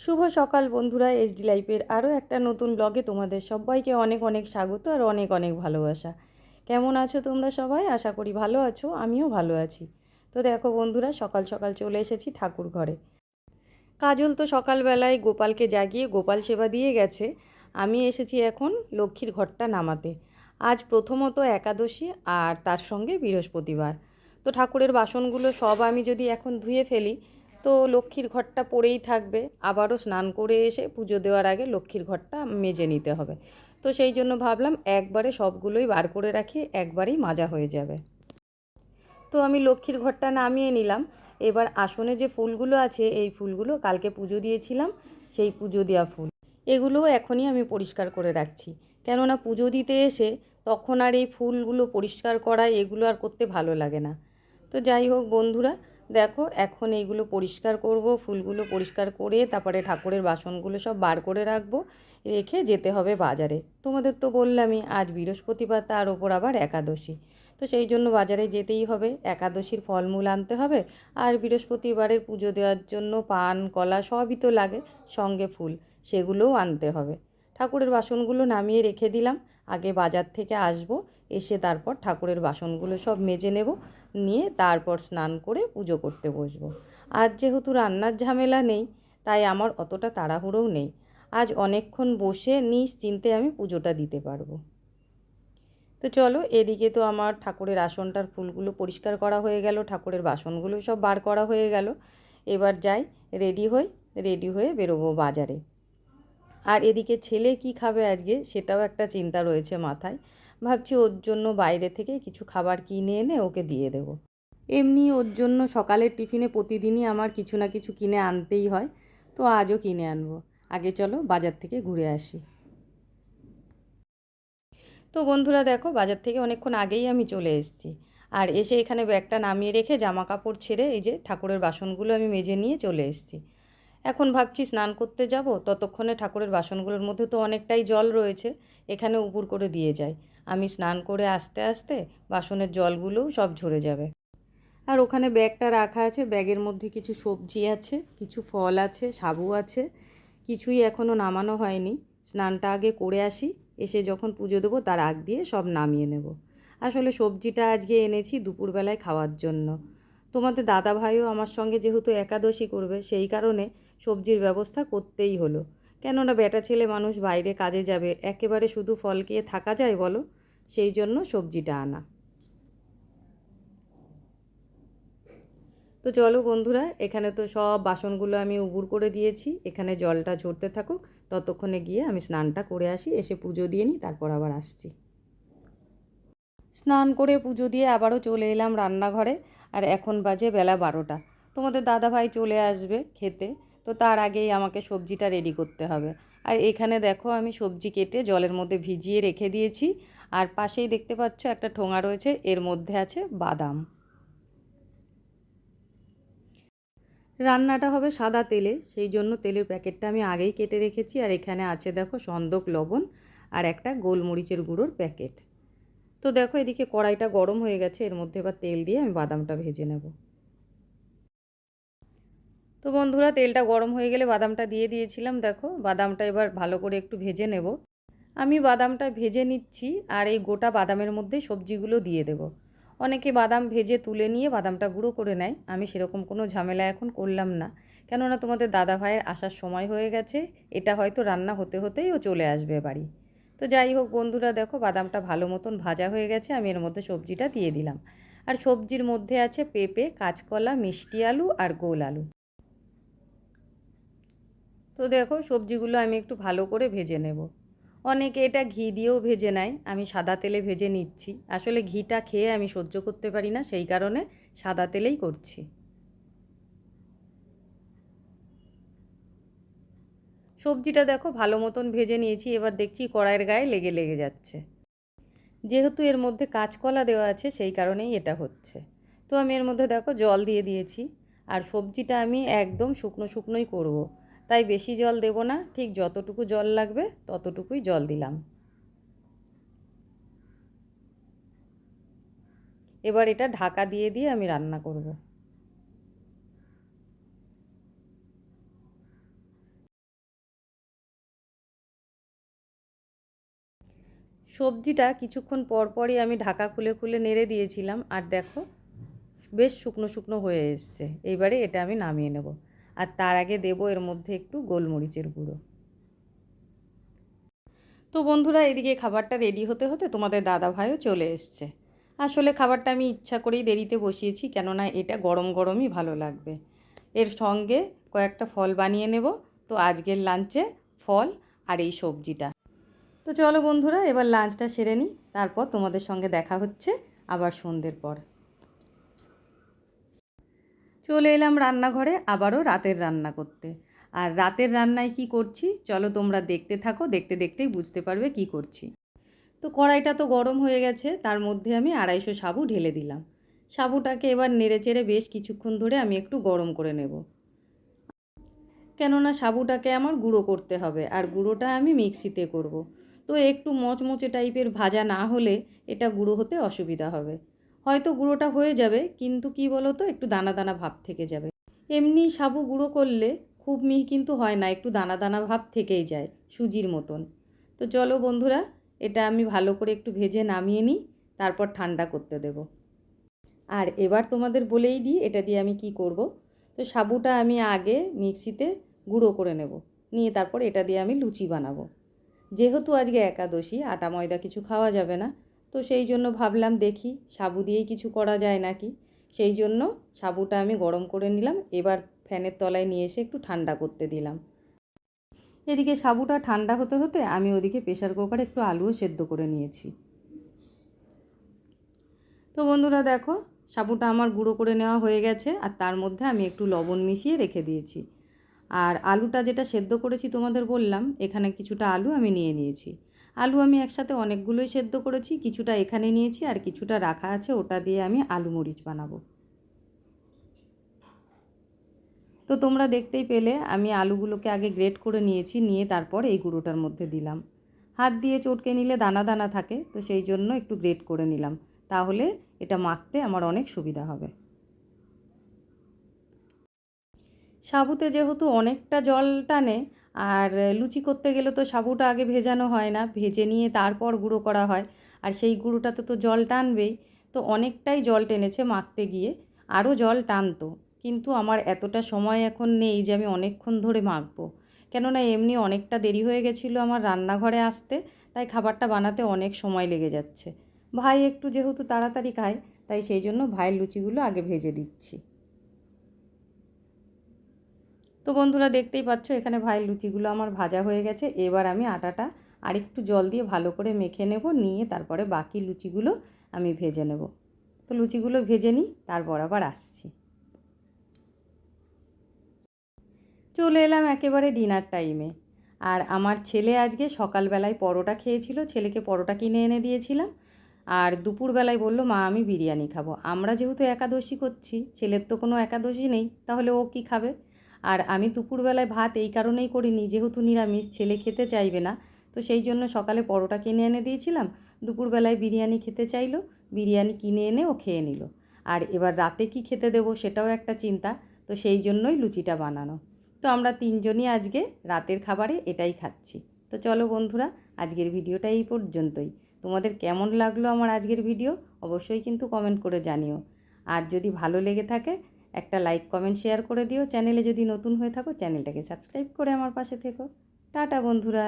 শুভ সকাল বন্ধুরা এসডি লাইফের আরও একটা নতুন ব্লগে তোমাদের সবাইকে অনেক অনেক স্বাগত আর অনেক অনেক ভালোবাসা। কেমন আছো তোমরা সবাই? আশা করি ভালো আছো, আমিও ভালো আছি। তো দেখো বন্ধুরা, সকাল সকাল চলে এসেছি ঠাকুর ঘরে। কাজল তো সকালবেলায় গোপালকে জাগিয়ে গোপাল সেবা দিয়ে গেছে। আমি এসেছি এখন লক্ষ্মীর ঘরটা নামাতে। আজ প্রথমত একাদশী আর তার সঙ্গে বৃহস্পতিবার। তো ঠাকুরের বাসনগুলো সব আমি যদি এখন ধুয়ে ফেলি, তো লক্ষ্মীর ঘরটা পড়েই থাকবে। আবারও স্নান করে এসে পুজো দেওয়ার আগে লক্ষ্মীর ঘরটা মেজে নিতে হবে। তো সেই জন্য ভাবলাম একবারে সবগুলোই বার করে রাখি, একবারেই মাজা হয়ে যাবে। তো আমি লক্ষ্মীর ঘরটা নামিয়ে নিলাম। এবার আসনে যে ফুলগুলো আছে, এই ফুলগুলো কালকে পুজো দিয়েছিলাম, সেই পুজো দেওয়া ফুল। এগুলোও এখনই আমি পরিষ্কার করে রাখছি। কেননা পুজো দিতে এসে তখন আর এই ফুলগুলো পরিষ্কার করা, এগুলো আর করতে ভালো লাগে না। তো যাই হোক বন্ধুরা, দেখো এখন এইগুলো পরিষ্কার করব, ফুলগুলো পরিষ্কার করে তারপরে ঠাকুরের বাসনগুলো সব বার করে রাখব, রেখে যেতে হবে বাজারে। তোমাদের তো বললামই, আজ বৃহস্পতিবার তার ওপর আবার একাদশী। তো সেই জন্য বাজারে যেতেই হবে, একাদশীর ফলমূল আনতে হবে, আর বৃহস্পতিবারের পুজো দেওয়ার জন্য পান, কলা সবই তো লাগে, সঙ্গে ফুল সেগুলোও আনতে হবে। ঠাকুরের বাসনগুলো নামিয়ে রেখে দিলাম, আগে বাজার থেকে আসব, এসে তারপর ঠাকুরের বাসনগুলো সব মেজে নেব নিয়ে তারপর স্নান করে পুজো করতে বসবো। আজ যেহেতু রান্নার ঝামেলা নেই, তাই আমার অতটা তাড়াহুড়োও নেই। আজ অনেকক্ষণ বসে নিশ্চিন্তে আমি পুজোটা দিতে পারব। তো চলো, এদিকে তো আমার ঠাকুরের আসনটার ফুলগুলো পরিষ্কার করা হয়ে গেল, ঠাকুরের বাসনগুলো সব বার করা হয়ে গেল। এবার যাই, রেডি হই, রেডি হয়ে বেরোবো বাজারে। আর এদিকে ছেলে কি খাবে আজকে, সেটাও একটা চিন্তা রয়েছে মাথায়। ভাবছি ওর জন্য বাইরে থেকে কিছু খাবার কিনে এনে ওকে দিয়ে দেব। এমনি ওর জন্য সকালের টিফিনে প্রতিদিনই আমার কিছু না কিছু কিনে আনতেই হয় তো আজও কিনে আনব। আগে চলো বাজার থেকে ঘুরে আসি। তো বন্ধুরা দেখো বাজার থেকে অনেকক্ষণ আগেই আমি চলে এসেছি। আর এসে এখানে ব্যাগটা নামিয়ে রেখে জামা কাপড় ছেড়ে এই যে ঠাকুরের বাসনগুলো আমি মেজে নিয়ে চলে এসেছি। এখন ভাবছি স্নান করতে যাব ততক্ষণে ঠাকুরের বাসনগুলোর মধ্যে তো অনেকটাই জল রয়েছে এখানে উপুর করে দিয়ে যায় আমি স্নান করে আস্তে আস্তে বাসনের জলগুলোও সব ঝরে যাবে। আর ওখানে ব্যাগটা রাখা আছে, ব্যাগের মধ্যে কিছু সবজি আছে, কিছু ফল আছে, সাবু আছে, কিছুই এখনও নামানো হয়নি। স্নানটা আগে করে আসি, এসে যখন পুজো দেবো তার আগ দিয়ে সব নামিয়ে নেব। আসলে সবজিটা আজকে এনেছি দুপুরবেলায় খাওয়ার জন্য। তোমাদের দাদা ভাইও আমার সঙ্গে যেহেতু একাদশী করবে, সেই কারণে সবজির ব্যবস্থা করতেই হলো। কেননা বেটা ছেলে মানুষ বাইরে কাজে যাবে, একেবারে শুধু ফল খেয়ে থাকা যায় বলো? সেই জন্য সবজিটা আনা। তো চলো বন্ধুরা, এখানে তো সব বাসনগুলো আমি উবুর করে দিয়েছি, এখানে জলটা ঝরতে থাকুক, ততক্ষণে গিয়ে আমি স্নানটা করে আসি, এসে পুজো দিয়ে নিই, তারপর আবার আসছি। স্নান করে পুজো দিয়ে আবারও চলে এলাম রান্নাঘরে, আর এখন বাজে বেলা বারোটা। তোমাদের দাদা ভাই চলে আসবে খেতে। তো তার আগেই আমাকে সবজিটা রেডি করতে হবে। আর এখানে দেখো আমি সবজি কেটে জলের মধ্যে ভিজিয়ে রেখে দিয়েছি। আর পাশেই দেখতে পাচ্ছ একটা ঠোঙা রয়েছে, এর মধ্যে আছে বাদাম। রান্নাটা হবে সাদা তেলে, সেই জন্য তেলের প্যাকেটটা আমি আগেই কেটে রেখেছি। আর এখানে আছে দেখো সন্দক লবণ আর একটা গোলমরিচের গুঁড়োর প্যাকেট। তো দেখো এদিকে কড়াইটা গরম হয়ে গেছে, এর মধ্যে এবার তেল দিয়ে আমি বাদামটা ভেজে নেব। তো বন্ধুরা, তেলটা গরম হয়ে গেলে বাদামটা দিয়ে দিয়েছিলাম। দেখো, বাদামটা এবার ভালো করে একটু ভেজে নেব। আমি বাদামটা ভেজে নিচ্ছি আর এই গোটা বাদামের মধ্যে সবজিগুলো দিয়ে দেব। অনেকে বাদাম ভেজে তুলে নিয়ে বাদামটা গুঁড়ো করে নেয়। আমি সেরকম কোনো ঝামেলা এখন করলাম না। কেননা তোমাদের দাদা ভাইয়ের আসার সময় হয়ে গেছে। এটা হয়তো রান্না হতে হতেই ও চলে আসবে বাড়ি। তো যাই হোক বন্ধুরা, দেখো বাদামটা ভালো মতন ভাজা হয়ে গেছে। আমি এর মধ্যে সবজিটা দিয়ে দিলাম। আর সবজির মধ্যে আছে পেঁপে, কাঁচকলা, মিষ্টি আলু আর গোল আলু। তো দেখো সবজিগুলো আমি একটু ভালো করে ভেজে নেব। অনেকে এটা ঘি দিয়েও ভেজে নেয়, আমি সাদা তেলে ভেজে নিচ্ছি। আসলে ঘিটা খেয়ে আমি সহ্য করতে পারি না, সেই কারণে সাদা তেলেই করছি। সবজিটা দেখো ভালো মতন ভেজে নিয়েছি, এবার দেখছি কড়াইয়ের গায়ে লেগে লেগে যাচ্ছে। যেহেতু এর মধ্যে কাঁচকলা দেওয়া আছে, সেই কারণেই এটা হচ্ছে। তো আমি এর মধ্যে দেখো জল দিয়ে দিয়েছি, আর সবজিটা আমি একদম শুকনো শুকনোই করব। তাই বেশি জল দেব না। ঠিক যতটুকু জল লাগবে, ততটুকুই জল দিলাম। এবার এটা ঢাকা দিয়ে দিয়ে আমি রান্না করব। সবজিটা কিছুক্ষণ পর পরই আমি ঢাকা খুলে খুলে নেড়ে দিয়েছিলাম, আর দেখো বেশ শুকনো শুকনো হয়ে এসছে। এইবারে এটা আমি নামিয়ে নেব। আর তার আগে দেবো এর মধ্যে একটু গোলমরিচের গুঁড়ো। তো বন্ধুরা, এদিকে খাবারটা রেডি হতে হতে তোমাদের দাদা ভাইও চলে এসছে। আসলে খাবারটা আমি ইচ্ছা করেই দেরিতে বসিয়েছি, কেননা এটা গরম গরমই ভালো লাগবে। এর সঙ্গে কয়েকটা ফল বানিয়ে নেব। তো আজকের লাঞ্চে ফল আর এই সবজিটা। তো চলো বন্ধুরা, এবার লাঞ্চটা সেরে নিই। তারপর তোমাদের সঙ্গে দেখা হচ্ছে আবার সন্ধ্যের পর। চলে এলাম রান্নাঘরে আবারও রাতের রান্না করতে। আর রাতের রান্নায় কি করছি? চলো তোমরা দেখতে থাকো, দেখতে দেখতেই বুঝতে পারবে কি করছি। তো কড়াইটা তো গরম হয়ে গেছে, তার মধ্যে আমি আড়াইশো সাবু ঢেলে দিলাম। সাবুটাকে এবার নেড়ে চেড়ে বেশ কিছুক্ষণ ধরে আমি একটু গরম করে নেব। কেননা সাবুটাকে আমার গুঁড়ো করতে হবে, আর গুঁড়োটা আমি মিক্সিতে করব। তো একটু মচমচে টাইপের ভাজা না হলে এটা গুঁড়ো হতে অসুবিধা হবে। হয়তো গুঁড়োটা হয়ে যাবে, কিন্তু কি বলো তো একটু দানা দানা ভাব থেকে যাবে। এমনি সাবু গুঁড়ো করলে খুব মিহি কিন্তু হয় না, একটু দানা দানা ভাব থেকেই যায়, সুজির মতন। তো চলো বন্ধুরা, এটা আমি ভালো করে একটু ভেজে নামিয়ে নিই, তারপর ঠান্ডা করতে দেব। আর এবার তোমাদের বলেই দিই, এটা দিয়ে আমি কি করব। তো সাবুটা আমি আগে মিক্সিতে গুঁড়ো করে নেব, নিয়ে তারপর এটা দিয়ে আমি লুচি বানাবো। যেহেতু আজকে একাদশী, আটা ময়দা কিছু খাওয়া যাবে না তো সেই জন্য ভাবলাম দেখি, সাবু দিয়েই কিছু করা যায় নাকি? সেই জন্য সাবুটা আমি গরম করে নিলাম, এবার ফ্যানের তলায় নিয়ে এসে একটু ঠান্ডা করতে দিলাম। এদিকে সাবুটা ঠান্ডা হতে হতে আমি ওদিকে প্রেশার কুকারে একটু আলুও সেদ্ধ করে নিয়েছি। তো বন্ধুরা দেখো, সাবুটা আমার গুঁড়ো করে নেওয়া হয়ে গেছে, আর তার মধ্যে আমি একটু লবণ মিশিয়ে রেখে দিয়েছি। আর আলুটা যেটা সেদ্ধ করেছি তোমাদের বললাম, এখানে কিছুটা আলু আমি নিয়ে নিয়েছি। আলু আমি একসাথে অনেকগুলোই সেদ্ধ করেছি, কিছুটা এখানে নিয়েছি আর কিছুটা রাখা আছে, ওটা দিয়ে আমি আলু মরিচ বানাবো। তো তোমরা দেখতেই পেলে, আমি আলুগুলোকে আগে গ্রেট করে নিয়েছি, নিয়ে তারপর এই গুঁড়োটার মধ্যে দিলাম। হাত দিয়ে চটকে নিলে দানা দানা থাকে, তো সেই জন্য একটু গ্রেট করে নিলাম। তাহলে এটা মাখতে আমার অনেক সুবিধা হবে। সাবুতে যেহেতু অনেকটা জল টানে আর লুচি করতে গেলে তো সাবুটা আগে ভেজানো হয় না, ভেজে নিয়ে তারপর গুঁড়ো করা হয়। আর সেই গুঁড়োটাতে তো জল টানবেই। তো অনেকটাই জল টেনেছে মাখতে গিয়ে, আরও জল টানতো। কিন্তু আমার এতটা সময় এখন নেই যে আমি অনেকক্ষণ ধরে মাখবো। কেননা এমনি অনেকটা দেরি হয়ে গেছিল আমার রান্নাঘরে আসতে, তাই খাবারটা বানাতে অনেক সময় লেগে যাচ্ছে। ভাই একটু যেহেতু তাড়াতাড়ি খায়, তাই সেই জন্য ভাইয়ের লুচিগুলো আগে ভেজে দিচ্ছি। তো বন্ধুরা দেখতেই পাচ্ছ, এখানে ভাইয়ের লুচিগুলো আমার ভাজা হয়ে গেছে। এবার আমি আটাটা আরেকটু জল দিয়ে ভালো করে মেখে নেব, নিয়ে তারপরে বাকি লুচিগুলো আমি ভেজে নেব। তো লুচিগুলো ভেজে নিই, তারপর আবার আসছি। চলে এলাম একেবারে ডিনার টাইমে। আর আমার ছেলে আজকে সকালবেলায় পরোটা খেয়েছিল, ছেলেকে পরোটা কিনে এনে দিয়েছিলাম। আর দুপুরবেলায় বলল, মা, আমি বিরিয়ানি খাব। আমরা যেহেতু একাদশী করছি, ছেলের তো কোনো একাদশী নেই, তাহলে ও কি খাবে? আর আমি দুপুরবেলায় ভাত এই কারণেই করিনি, যেহেতু নিরামিষ, ছেলে খেতে চাইবে না। তো সেই জন্য সকালে পরোটা কিনে এনে দিয়েছিলাম, দুপুরবেলায় বিরিয়ানি খেতে চাইলো, বিরিয়ানি কিনে এনে ও খেয়ে নিল। আর এবার রাতে কি খেতে দেবো সেটাও একটা চিন্তা, তো সেই জন্যই লুচিটা বানানো। তো আমরা তিনজনই আজকে রাতের খাবারে এটাই খাচ্ছি। তো চলো বন্ধুরা, আজকের ভিডিওটা এই পর্যন্তই। তোমাদের কেমন লাগল আমার আজকের ভিডিও অবশ্যই কিন্তু কমেন্ট করে জানিও। আর যদি ভালো লেগে থাকে একটা লাইক কমেন্ট শেয়ার করে দিও। চ্যানেলে যদি নতুন হয়ে থাকো চ্যানেলটাকে সাবস্ক্রাইব করে আমার পাশে থেকো। টাটা বন্ধুরা।